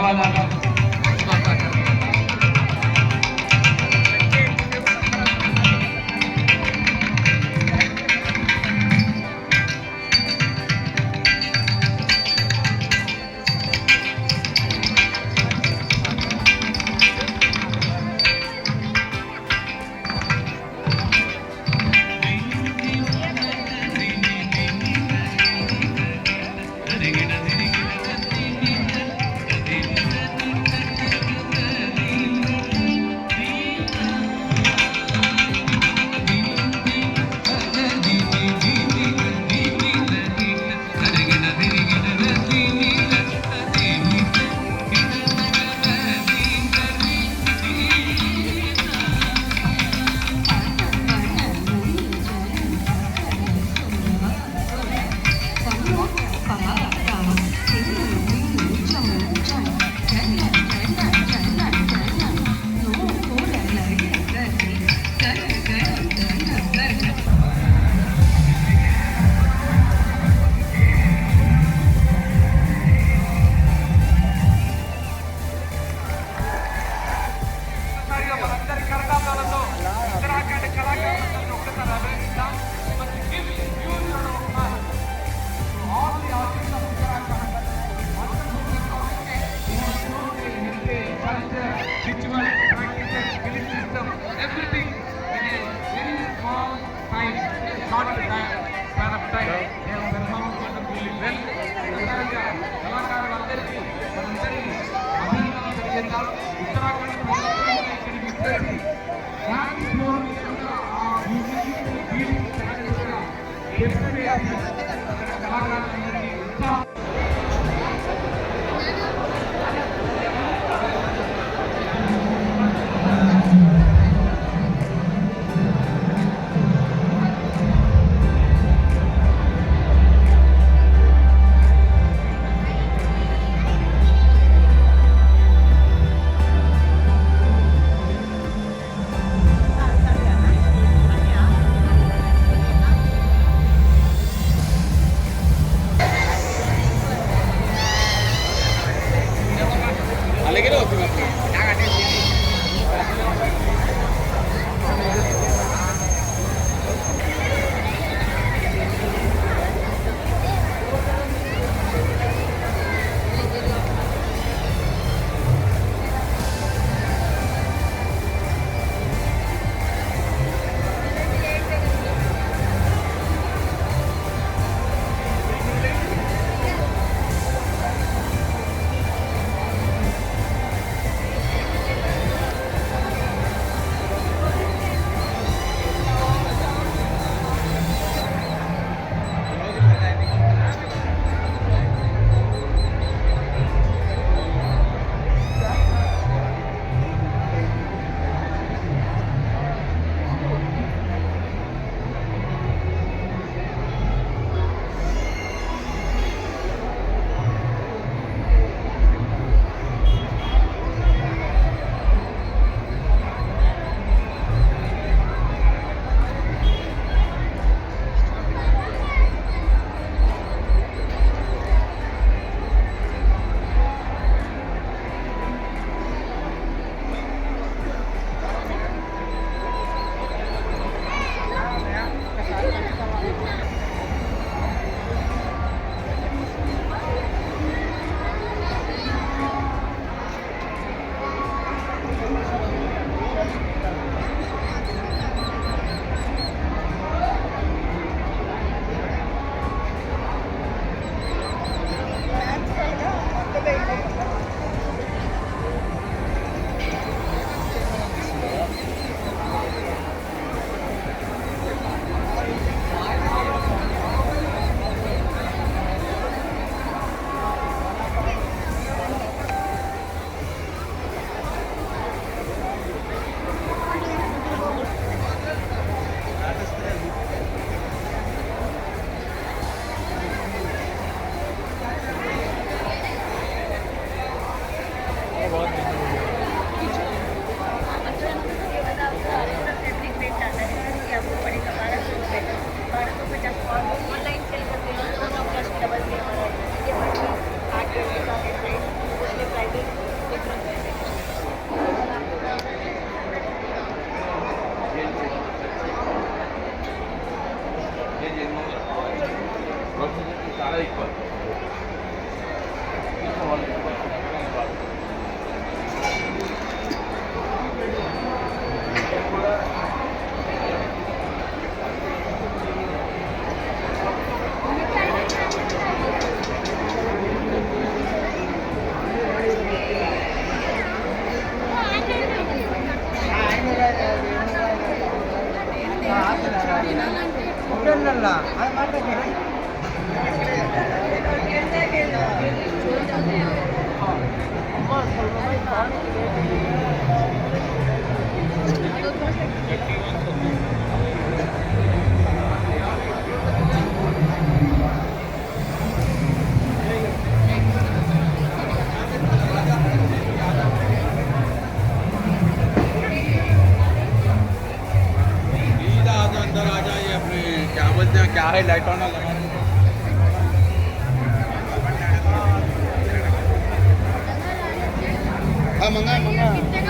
ధన్యవాదాలు बोलते हैं क्या है लाइट ऑन लगा हाँ मंगा मंगा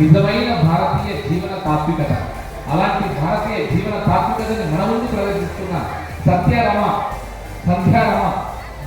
నిజమైన భారతీయ జీవన తాత్వికత. అలాంటి భారతీయ జీవన తాత్వికతని మన ముందు ప్రవేశిస్తున్న సత్యారమ సంధ్యారమ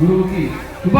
గురువుకి శుభ